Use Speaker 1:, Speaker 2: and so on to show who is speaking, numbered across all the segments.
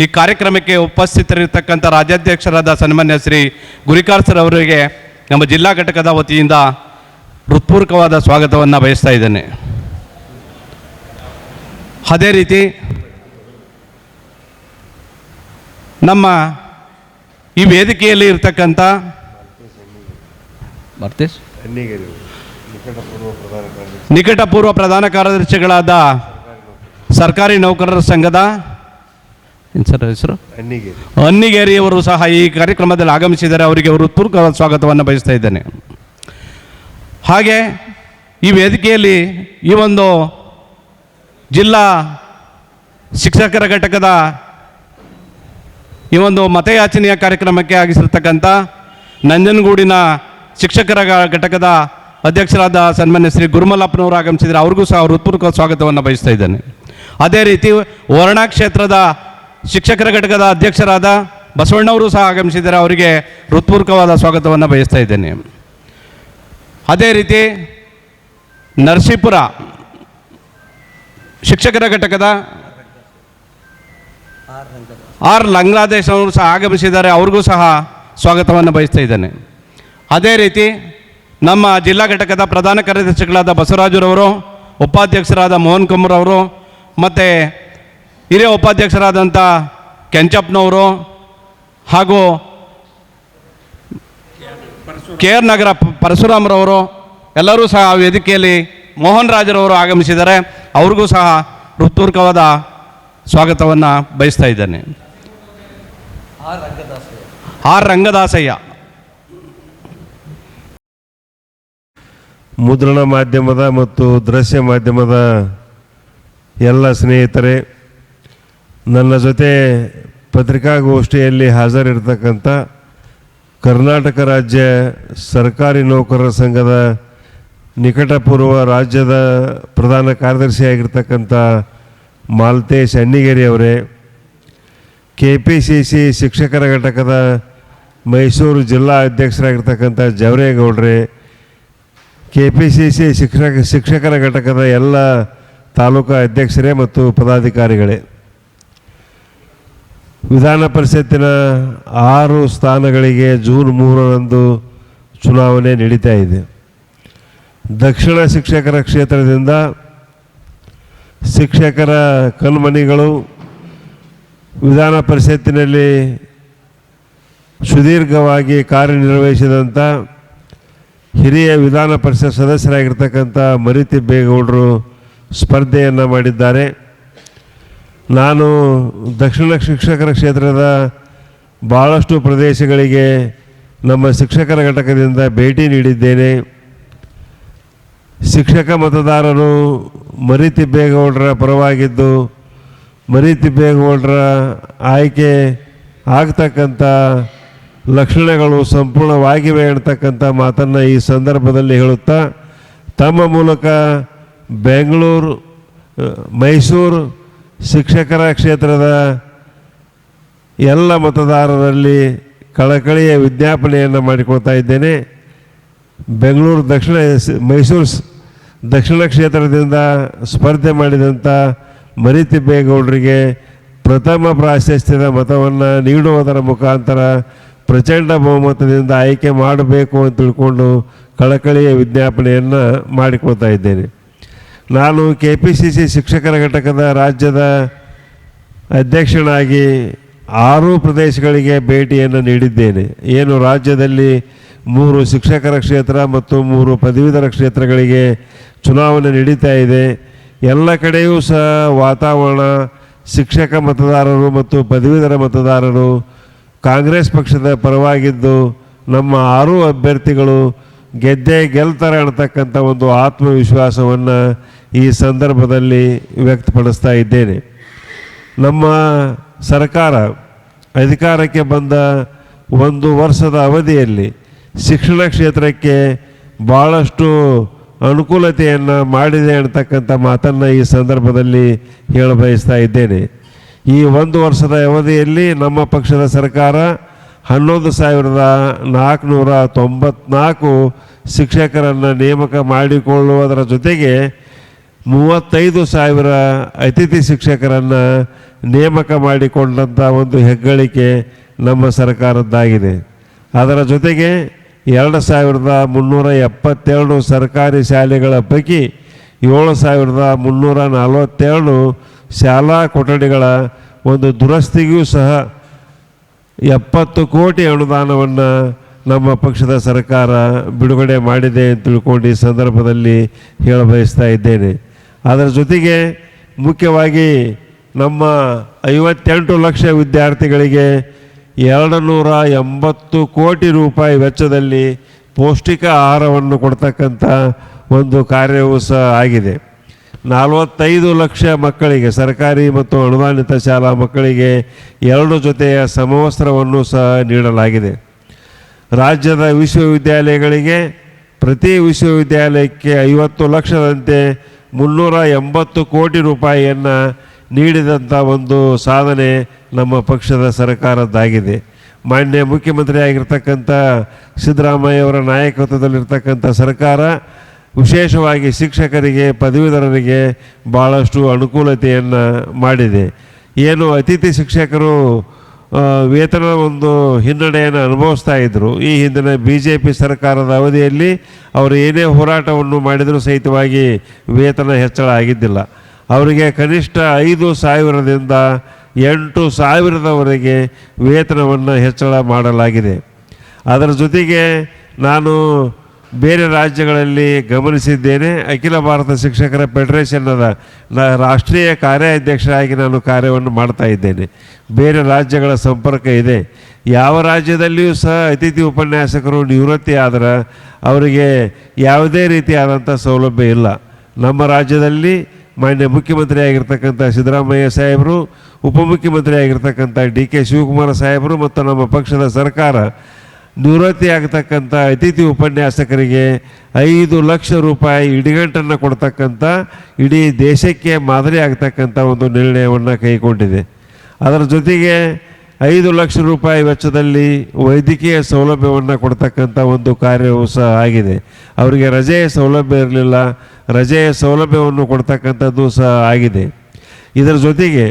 Speaker 1: ಈ ಕಾರ್ಯಕ್ರಮಕ್ಕೆ ಉಪಸ್ಥಿತರಿರ್ತಕ್ಕಂಥ ರಾಜ್ಯಾಧ್ಯಕ್ಷರಾದ ಸನ್ಮಾನ್ಯ ಶ್ರೀ ಗುರಿಕಾರ್ ಸರ್ ಅವರಿಗೆ ನಮ್ಮ ಜಿಲ್ಲಾ ಘಟಕದ ವತಿಯಿಂದ ಹೃತ್ಪೂರ್ವಕವಾದ ಸ್ವಾಗತವನ್ನು ಬಯಸ್ತಾ ಇದ್ದೇನೆ. ಅದೇ ರೀತಿ ನಮ್ಮ ಈ ವೇದಿಕೆಯಲ್ಲಿ ಇರ್ತಕ್ಕಂಥ ನಿಕಟಪೂರ್ವ ಪ್ರಧಾನ ಕಾರ್ಯದರ್ಶಿಗಳಾದ ಸರ್ಕಾರಿ ನೌಕರರ ಸಂಘದ ಸರ್ ಹೆಸರು?
Speaker 2: ಅನ್ನಿಗೇರಿ
Speaker 1: ಅನ್ನಿಗೇರಿಯವರು ಸಹ ಈ ಕಾರ್ಯಕ್ರಮದಲ್ಲಿ ಆಗಮಿಸಿದ್ದಾರೆ ಅವರಿಗೆ ಹೃತ್ಪೂರ್ವಕವಾದ ಸ್ವಾಗತವನ್ನು ಬಯಸ್ತಾ ಇದ್ದೇನೆ. ಹಾಗೆ ಈ ವೇದಿಕೆಯಲ್ಲಿ ಈ ಒಂದು ಜಿಲ್ಲಾ ಶಿಕ್ಷಕರ ಘಟಕದ ಈ ಒಂದು ಮತಯಾಚನೆಯ ಕಾರ್ಯಕ್ರಮಕ್ಕೆ ಆಗಿಸಿರ್ತಕ್ಕಂಥ ನಂಜನಗೂಡಿನ ಶಿಕ್ಷಕರ ಘಟಕದ ಅಧ್ಯಕ್ಷರಾದ ಸನ್ಮಾನ್ಯ ಶ್ರೀ ಗುರುಮಲ್ಲಪ್ಪನವರು ಆಗಮಿಸಿದರೆ ಅವ್ರಿಗೂ ಸಹ ಹೃತ್ಪೂರ್ವಕ ಸ್ವಾಗತವನ್ನು ಬಯಸ್ತಾ ಇದ್ದೇನೆ. ಅದೇ ರೀತಿ ವರ್ಣಾ ಕ್ಷೇತ್ರದ ಶಿಕ್ಷಕರ ಘಟಕದ ಅಧ್ಯಕ್ಷರಾದ ಬಸವಣ್ಣವರು ಸಹ ಆಗಮಿಸಿದ್ದಾರೆ. ಅವರಿಗೆ ಹೃತ್ಪೂರ್ವಕವಾದ ಸ್ವಾಗತವನ್ನು ಬಯಸ್ತಾ ಇದ್ದೇನೆ. ಅದೇ ರೀತಿ ನರಸೀಪುರ ಶಿಕ್ಷಕರ ಘಟಕದ ಆರ್ ಲಂಗ್ಲಾದೇಶ್ ಅವರು ಸಹ ಆಗಮಿಸಿದ್ದಾರೆ. ಅವ್ರಿಗೂ ಸಹ ಸ್ವಾಗತವನ್ನು ಬಯಸ್ತಾ ಇದ್ದೇನೆ. ಅದೇ ರೀತಿ ನಮ್ಮ ಜಿಲ್ಲಾ ಘಟಕದ ಪ್ರಧಾನ ಕಾರ್ಯದರ್ಶಿಗಳಾದ ಬಸವರಾಜುರವರು, ಉಪಾಧ್ಯಕ್ಷರಾದ ಮೋಹನ್ ಕುಮಾರ್ ಅವರು ಮತ್ತು ಹಿರಿಯ ಉಪಾಧ್ಯಕ್ಷರಾದಂಥ ಕೆಂಚಪ್ಪನವರು ಹಾಗೂ ಕೆ ಆರ್ ನಗರ ಪರಶುರಾಮರವರು ಎಲ್ಲರೂ ಸಹ ವೇದಿಕೆಯಲ್ಲಿ ಮೋಹನ್ ರಾಜರವರು ಆಗಮಿಸಿದ್ದಾರೆ. ಅವ್ರಿಗೂ ಸಹ ಹೃತ್ಪೂರ್ವಕವಾದ ಸ್ವಾಗತವನ್ನು ಬಯಸ್ತಾ ಇದ್ದೇನೆ. ಆರ್ ರಂಗದಾಸಯ್ಯ.
Speaker 2: ಮುದ್ರಣ ಮಾಧ್ಯಮದ ಮತ್ತು ದೃಶ್ಯ ಮಾಧ್ಯಮದ ಎಲ್ಲ ಸ್ನೇಹಿತರೆ ನನ್ನ ಜೊತೆ ಪತ್ರಿಕಾಗೋಷ್ಠಿಯಲ್ಲಿ ಹಾಜರಿರ್ತಕ್ಕಂಥ ಕರ್ನಾಟಕ ರಾಜ್ಯ ಸರ್ಕಾರಿ ನೌಕರರ ಸಂಘದ ನಿಕಟಪೂರ್ವ ರಾಜ್ಯದ ಪ್ರಧಾನ ಕಾರ್ಯದರ್ಶಿಯಾಗಿರ್ತಕ್ಕಂಥ ಮಾಲ್ತೇಶ್ ಅಣ್ಣಿಗೇರಿ ಅವರೇ ಕೆ ಪಿ ಸಿ ಸಿ ಶಿಕ್ಷಕರ ಘಟಕದ ಮೈಸೂರು ಜಿಲ್ಲಾ ಅಧ್ಯಕ್ಷರಾಗಿರ್ತಕ್ಕಂಥ ಜವರೇಗೌಡ್ರೆ ಕೆ ಪಿ ಸಿ ಸಿ ಶಿಕ್ಷಕ ಶಿಕ್ಷಕರ ಘಟಕದ ಎಲ್ಲ ತಾಲೂಕು ಅಧ್ಯಕ್ಷರೇ ಮತ್ತು ಪದಾಧಿಕಾರಿಗಳೇ. ವಿಧಾನ ಪರಿಷತ್ತಿನ ಆರು ಸ್ಥಾನಗಳಿಗೆ ಜೂನ್ ಮೂರರಂದು ಚುನಾವಣೆ ನಡೀತಾ ಇದೆ. ದಕ್ಷಿಣ ಶಿಕ್ಷಕರ ಕ್ಷೇತ್ರದಿಂದ ಶಿಕ್ಷಕರ ಕಣ್ಮಣಿಗಳು ವಿಧಾನ ಪರಿಷತ್ತಿನಲ್ಲಿ ಸುದೀರ್ಘವಾಗಿ ಕಾರ್ಯನಿರ್ವಹಿಸಿದಂಥ ಹಿರಿಯ ವಿಧಾನ ಪರಿಷತ್ ಸದಸ್ಯರಾಗಿರ್ತಕ್ಕಂಥ ಮರಿತಿಬ್ಬೇಗೌಡರು ಸ್ಪರ್ಧೆಯನ್ನು ಮಾಡಿದ್ದಾರೆ. ನಾನು ದಕ್ಷಿಣ ಶಿಕ್ಷಕರ ಕ್ಷೇತ್ರದ ಭಾಳಷ್ಟು ಪ್ರದೇಶಗಳಿಗೆ ನಮ್ಮ ಶಿಕ್ಷಕರ ಘಟಕದಿಂದ ಭೇಟಿ ನೀಡಿದ್ದೇನೆ. ಶಿಕ್ಷಕ ಮತದಾರರು ಮರಿತಿಬ್ಬೇಗೌಡರ ಪರವಾಗಿದ್ದು ಮರಿತಿಬ್ಬೇಗೌಡರ ಆಯ್ಕೆ ಆಗ್ತಕ್ಕಂಥ ಲಕ್ಷಣಗಳು ಸಂಪೂರ್ಣವಾಗಿವೆ ಅಂತಕ್ಕಂಥ ಮಾತನ್ನು ಈ ಸಂದರ್ಭದಲ್ಲಿ ಹೇಳುತ್ತಾ, ತಮ್ಮ ಮೂಲಕ ಬೆಂಗಳೂರು ಮೈಸೂರು ಶಿಕ್ಷಕರ ಕ್ಷೇತ್ರದ ಎಲ್ಲ ಮತದಾರರಲ್ಲಿ ಕಳಕಳಿಯ ವಿಜ್ಞಾಪನೆಯನ್ನು ಮಾಡಿಕೊಳ್ತಾ ಇದ್ದೇನೆ. ಬೆಂಗಳೂರು ದಕ್ಷಿಣ ಮೈಸೂರು ದಕ್ಷಿಣ ಕ್ಷೇತ್ರದಿಂದ ಸ್ಪರ್ಧೆ ಮಾಡಿದಂಥ ಮರಿತಿಬ್ಬೇಗೌಡರಿಗೆ ಪ್ರಥಮ ಪ್ರಾಶಸ್ತ್ಯದ ಮತವನ್ನು ನೀಡುವುದರ ಮುಖಾಂತರ ಪ್ರಚಂಡ ಬಹುಮತದಿಂದ ಆಯ್ಕೆ ಮಾಡಬೇಕು ಅಂತ ತಿಳ್ಕೊಂಡು ಕಳಕಳಿಯ ವಿಜ್ಞಾಪನೆಯನ್ನು ಮಾಡಿಕೊಳ್ತಾ ಇದ್ದೇನೆ. ನಾನು ಕೆ ಪಿ ಸಿ ಸಿ ಶಿಕ್ಷಕರ ಘಟಕದ ರಾಜ್ಯದ ಅಧ್ಯಕ್ಷನಾಗಿ ಆರು ಪ್ರದೇಶಗಳಿಗೆ ಭೇಟಿಯನ್ನು ನೀಡಿದ್ದೇನೆ. ಏನು ರಾಜ್ಯದಲ್ಲಿ ಮೂರು ಶಿಕ್ಷಕರ ಕ್ಷೇತ್ರ ಮತ್ತು ಮೂರು ಪದವೀಧರ ಕ್ಷೇತ್ರಗಳಿಗೆ ಚುನಾವಣೆ ನಡೀತಾ ಇದೆ. ಎಲ್ಲ ಕಡೆಯೂ ಸಹ ವಾತಾವರಣ, ಶಿಕ್ಷಕ ಮತದಾರರು ಮತ್ತು ಪದವೀಧರ ಮತದಾರರು ಕಾಂಗ್ರೆಸ್ ಪಕ್ಷದ ಪರವಾಗಿದ್ದು ನಮ್ಮ ಆರು ಅಭ್ಯರ್ಥಿಗಳು ಗೆದ್ದೇ ಗೆಲ್ತಾರೆ ಅನ್ನತಕ್ಕಂಥ ಒಂದು ಆತ್ಮವಿಶ್ವಾಸವನ್ನು ಈ ಸಂದರ್ಭದಲ್ಲಿ ವ್ಯಕ್ತಪಡಿಸ್ತಾ ಇದ್ದೇನೆ. ನಮ್ಮ ಸರ್ಕಾರ ಅಧಿಕಾರಕ್ಕೆ ಬಂದ ಒಂದು ವರ್ಷದ ಅವಧಿಯಲ್ಲಿ ಶಿಕ್ಷಣ ಕ್ಷೇತ್ರಕ್ಕೆ ಭಾಳಷ್ಟು ಅನುಕೂಲತೆಯನ್ನು ಮಾಡಿದೆ ಅನ್ನತಕ್ಕಂಥ ಮಾತನ್ನು ಈ ಸಂದರ್ಭದಲ್ಲಿ ಹೇಳ ಬಯಸ್ತಾ ಇದ್ದೇನೆ. ಈ ಒಂದು ವರ್ಷದ ಅವಧಿಯಲ್ಲಿ ನಮ್ಮ ಪಕ್ಷದ ಸರ್ಕಾರ ಹನ್ನೊಂದು ಸಾವಿರದ ನಾಲ್ಕುನೂರ ತೊಂಬತ್ನಾಲ್ಕು ಶಿಕ್ಷಕರನ್ನು ನೇಮಕ ಮಾಡಿಕೊಳ್ಳುವುದರ ಜೊತೆಗೆ ಮೂವತ್ತೈದು ಸಾವಿರ ಅತಿಥಿ ಶಿಕ್ಷಕರನ್ನು ನೇಮಕ ಮಾಡಿಕೊಂಡಂಥ ಒಂದು ಹೆಗ್ಗಳಿಕೆ ನಮ್ಮ ಸರ್ಕಾರದ್ದಾಗಿದೆ. ಅದರ ಜೊತೆಗೆ ಎರಡು ಸಾವಿರದ ಮುನ್ನೂರ ಎಪ್ಪತ್ತೆರಡು ಸರ್ಕಾರಿ ಶಾಲೆಗಳ ಪೈಕಿ ಏಳು ಸಾವಿರದ ಮುನ್ನೂರ ನಲವತ್ತೆರಡು ಶಾಲಾ ಕೊಠಡಿಗಳ ಒಂದು ದುರಸ್ತಿಗೂ ಸಹ ಎಪ್ಪತ್ತು ಕೋಟಿ ಅನುದಾನವನ್ನು ನಮ್ಮ ಪಕ್ಷದ ಸರ್ಕಾರ ಬಿಡುಗಡೆ ಮಾಡಿದೆ ಅಂತ ತಿಳ್ಕೊಂಡು ಈ ಸಂದರ್ಭದಲ್ಲಿ ಹೇಳ ಬಯಸ್ತಾ ಇದ್ದೇನೆ. ಅದರ ಜೊತೆಗೆ ಮುಖ್ಯವಾಗಿ ನಮ್ಮ ಐವತ್ತೆಂಟು ಲಕ್ಷ ವಿದ್ಯಾರ್ಥಿಗಳಿಗೆ ಎರಡು ನೂರ ಎಂಬತ್ತು ಕೋಟಿ ರೂಪಾಯಿ ವೆಚ್ಚದಲ್ಲಿ ಪೌಷ್ಟಿಕ ಆಹಾರವನ್ನು ಕೊಡ್ತಕ್ಕಂಥ ಒಂದು ಕಾರ್ಯವೂ ಸಹ ಆಗಿದೆ. ನಲವತ್ತೈದು ಲಕ್ಷ ಮಕ್ಕಳಿಗೆ ಸರ್ಕಾರಿ ಮತ್ತು ಅನುದಾನಿತ ಶಾಲಾ ಮಕ್ಕಳಿಗೆ ಎರಡು ಜೊತೆಯ ಸಮವಸ್ತ್ರವನ್ನು ಸಹ ನೀಡಲಾಗಿದೆ. ರಾಜ್ಯದ ವಿಶ್ವವಿದ್ಯಾಲಯಗಳಿಗೆ ಪ್ರತಿ ವಿಶ್ವವಿದ್ಯಾಲಯಕ್ಕೆ ಐವತ್ತು ಲಕ್ಷದಂತೆ ಮುನ್ನೂರ ಎಂಬತ್ತು ಕೋಟಿ ರೂಪಾಯಿಯನ್ನು ನೀಡಿದಂಥ ಒಂದು ಸಾಧನೆ ನಮ್ಮ ಪಕ್ಷದ ಸರ್ಕಾರದ್ದಾಗಿದೆ. ಮಾನ್ಯ ಮುಖ್ಯಮಂತ್ರಿ ಆಗಿರ್ತಕ್ಕಂಥ ಸಿದ್ದರಾಮಯ್ಯವರ ನಾಯಕತ್ವದಲ್ಲಿರ್ತಕ್ಕಂಥ ಸರ್ಕಾರ ವಿಶೇಷವಾಗಿ ಶಿಕ್ಷಕರಿಗೆ, ಪದವೀಧರರಿಗೆ ಭಾಳಷ್ಟು ಅನುಕೂಲತೆಯನ್ನು ಮಾಡಿದೆ. ಏನು ಅತಿಥಿ ಶಿಕ್ಷಕರು ವೇತನ ಒಂದು ಹಿನ್ನಡೆಯನ್ನು ಅನುಭವಿಸ್ತಾ ಇದ್ದರು ಈ ಹಿಂದಿನ ಬಿ ಜೆ ಪಿ ಸರ್ಕಾರದ ಅವಧಿಯಲ್ಲಿ ಅವರು ಏನೇ ಹೋರಾಟವನ್ನು ಮಾಡಿದರೂ ಸಹಿತವಾಗಿ ವೇತನ ಹೆಚ್ಚಳ ಆಗಿದ್ದಿಲ್ಲ. ಅವರಿಗೆ ಕನಿಷ್ಠ ಐದು ಸಾವಿರದಿಂದ ಎಂಟು ಸಾವಿರದವರೆಗೆ ವೇತನವನ್ನು ಹೆಚ್ಚಳ ಮಾಡಲಾಗಿದೆ. ಅದರ ಜೊತೆಗೆ ನಾನು ಬೇರೆ ರಾಜ್ಯಗಳಲ್ಲಿ ಗಮನಿಸಿದ್ದೇನೆ. ಅಖಿಲ ಭಾರತ ಶಿಕ್ಷಕರ ಫೆಡರೇಷನ್ನದ ರಾಷ್ಟ್ರೀಯ ಕಾರ್ಯಾಧ್ಯಕ್ಷರಾಗಿ ನಾನು ಕಾರ್ಯವನ್ನು ಮಾಡ್ತಾ ಇದ್ದೇನೆ. ಬೇರೆ ರಾಜ್ಯಗಳ ಸಂಪರ್ಕ ಇದೆ. ಯಾವ ರಾಜ್ಯದಲ್ಲಿಯೂ ಸಹ ಅತಿಥಿ ಉಪನ್ಯಾಸಕರು ನಿವೃತ್ತಿ ಆದರೆ ಅವರಿಗೆ ಯಾವುದೇ ರೀತಿಯಾದಂಥ ಸೌಲಭ್ಯ ಇಲ್ಲ. ನಮ್ಮ ರಾಜ್ಯದಲ್ಲಿ ಮಾನ್ಯ ಮುಖ್ಯಮಂತ್ರಿ ಆಗಿರ್ತಕ್ಕಂಥ ಸಿದ್ದರಾಮಯ್ಯ ಸಾಹೇಬರು ಉಪಮುಖ್ಯಮಂತ್ರಿ ಆಗಿರ್ತಕ್ಕಂಥ ಡಿ ಕೆ ಶಿವಕುಮಾರ ಸಾಹೇಬರು ಮತ್ತು ನಮ್ಮ ಪಕ್ಷದ ಸರ್ಕಾರ ನಿವೃತ್ತಿ ಆಗತಕ್ಕಂಥ ಅತಿಥಿ ಉಪನ್ಯಾಸಕರಿಗೆ ಐದು ಲಕ್ಷ ರೂಪಾಯಿ ಇಡಿಗಂಟನ್ನು ಕೊಡ್ತಕ್ಕಂಥ ಇಡೀ ದೇಶಕ್ಕೆ ಮಾದರಿ ಆಗ್ತಕ್ಕಂಥ ಒಂದು ನಿರ್ಣಯವನ್ನು ಕೈಗೊಂಡಿದೆ. ಅದರ ಜೊತೆಗೆ ಐದು ಲಕ್ಷ ರೂಪಾಯಿ ವೆಚ್ಚದಲ್ಲಿ ವೈದ್ಯಕೀಯ ಸೌಲಭ್ಯವನ್ನು ಕೊಡ್ತಕ್ಕಂಥ ಒಂದು ಕಾರ್ಯವೂ ಸಹ ಆಗಿದೆ. ಅವರಿಗೆ ರಜೆಯ ಸೌಲಭ್ಯ ಇರಲಿಲ್ಲ ರಜೆಯ ಸೌಲಭ್ಯವನ್ನು ಕೊಡ್ತಕ್ಕಂಥದ್ದು ಸಹ ಆಗಿದೆ. ಇದರ ಜೊತೆಗೆ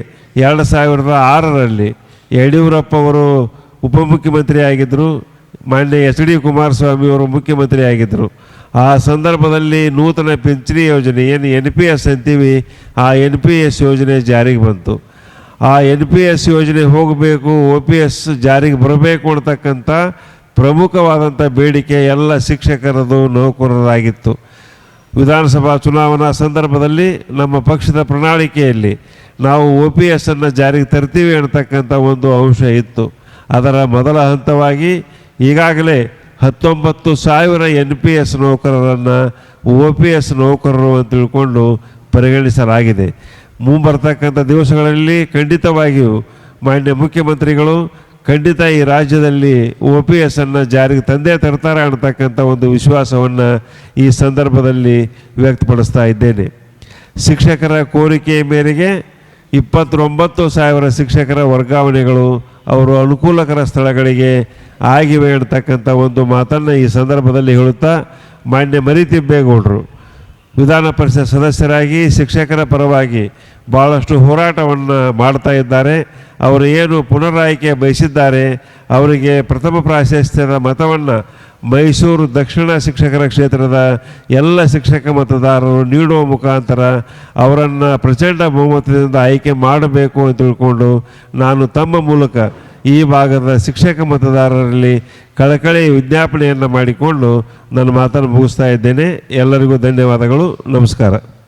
Speaker 2: ಎರಡು ಸಾವಿರದ ಆರರಲ್ಲಿ ಯಡಿಯೂರಪ್ಪ ಅವರು ಉಪಮುಖ್ಯಮಂತ್ರಿ ಆಗಿದ್ದರು ಮಾನ್ಯ ಎಚ್ ಡಿ ಕುಮಾರಸ್ವಾಮಿ ಅವರು ಮುಖ್ಯಮಂತ್ರಿ ಆಗಿದ್ದರು. ಆ ಸಂದರ್ಭದಲ್ಲಿ ನೂತನ ಪಿಂಚಣಿ ಯೋಜನೆ, ಏನು ಎನ್ ಪಿ ಎಸ್ ಅಂತೀವಿ, ಆ ಎನ್ ಪಿ ಎಸ್ ಯೋಜನೆ ಜಾರಿಗೆ ಬಂತು. ಆ ಎನ್ ಪಿ ಎಸ್ ಯೋಜನೆ ಹೋಗಬೇಕು ಒ ಪಿ ಎಸ್ ಜಾರಿಗೆ ಬರಬೇಕು ಅಂತಕ್ಕಂಥ ಪ್ರಮುಖವಾದಂಥ ಬೇಡಿಕೆ ಎಲ್ಲ ಶಿಕ್ಷಕರದು ನೌಕರರಾಗಿತ್ತು. ವಿಧಾನಸಭಾ ಚುನಾವಣಾ ಸಂದರ್ಭದಲ್ಲಿ ನಮ್ಮ ಪಕ್ಷದ ಪ್ರಣಾಳಿಕೆಯಲ್ಲಿ ನಾವು ಒ ಪಿ ಎಸ್ಸನ್ನು ಜಾರಿಗೆ ತರ್ತೀವಿ ಅನ್ನತಕ್ಕಂಥ ಒಂದು ಅಂಶ ಇತ್ತು. ಅದರ ಮೊದಲ ಹಂತವಾಗಿ ಈಗಾಗಲೇ ಹತ್ತೊಂಬತ್ತು ಸಾವಿರ ಎನ್ ಪಿ ಎಸ್ ನೌಕರರನ್ನು ಒ ಪಿ ಎಸ್ ನೌಕರರು ಅಂತ ತಿಳ್ಕೊಂಡು ಪರಿಗಣಿಸಲಾಗಿದೆ. ಮುಂಬರ್ತಕ್ಕಂಥ ದಿವಸಗಳಲ್ಲಿ ಖಂಡಿತವಾಗಿಯೂ ಮಾನ್ಯ ಮುಖ್ಯಮಂತ್ರಿಗಳು ಖಂಡಿತ ಈ ರಾಜ್ಯದಲ್ಲಿ ಒ ಪಿ ಎಸ್ಸನ್ನು ಜಾರಿಗೆ ತಂದೆ ತರ್ತಾರೆ ಅನ್ನತಕ್ಕಂಥ ಒಂದು ವಿಶ್ವಾಸವನ್ನು ಈ ಸಂದರ್ಭದಲ್ಲಿ ವ್ಯಕ್ತಪಡಿಸ್ತಾ ಇದ್ದೇನೆ. ಶಿಕ್ಷಕರ ಕೋರಿಕೆಯ ಮೇರೆಗೆ ಇಪ್ಪತ್ತೊಂಬತ್ತು ಸಾವಿರ ಶಿಕ್ಷಕರ ವರ್ಗಾವಣೆಗಳು ಅವರು ಅನುಕೂಲಕರ ಸ್ಥಳಗಳಿಗೆ ಆಗಿವೆ ಅಂತಕ್ಕಂಥ ಒಂದು ಮಾತನ್ನು ಈ ಸಂದರ್ಭದಲ್ಲಿ ಹೇಳುತ್ತಾ ಮಾನ್ಯ ಮರಿತಿಬ್ಬೇಗೌಡರು ವಿಧಾನ ಪರಿಷತ್ ಸದಸ್ಯರಾಗಿ, ಶಿಕ್ಷಕರ ಪರವಾಗಿ ಭಾಳಷ್ಟು ಹೋರಾಟವನ್ನು ಮಾಡ್ತಾ ಇದ್ದಾರೆ. ಅವರು ಏನು ಪುನರಾಯ್ಕೆ ಬಯಸಿದ್ದಾರೆ, ಅವರಿಗೆ ಪ್ರಥಮ ಪ್ರಾಶಸ್ತ್ಯದ ಮತವನ್ನು ಮೈಸೂರು ದಕ್ಷಿಣ ಶಿಕ್ಷಕರ ಕ್ಷೇತ್ರದ ಎಲ್ಲ ಶಿಕ್ಷಕ ಮತದಾರರು ನೀಡುವ ಮುಖಾಂತರ ಅವರನ್ನು ಪ್ರಚಂಡ ಬಹುಮತದಿಂದ ಆಯ್ಕೆ ಮಾಡಬೇಕು ಅಂತ ತಿಳ್ಕೊಂಡು ನಾನು ತಮ್ಮ ಮೂಲಕ ಈ ಭಾಗದ ಶಿಕ್ಷಕ ಮತದಾರರಲ್ಲಿ ಕಳಕಳಿ ವಿಜ್ಞಾಪನೆಯನ್ನು ಮಾಡಿಕೊಂಡು ನನ್ನ ಮಾತನ್ನು ಮುಗಿಸ್ತಾ ಇದ್ದೇನೆ. ಎಲ್ಲರಿಗೂ ಧನ್ಯವಾದಗಳು. ನಮಸ್ಕಾರ.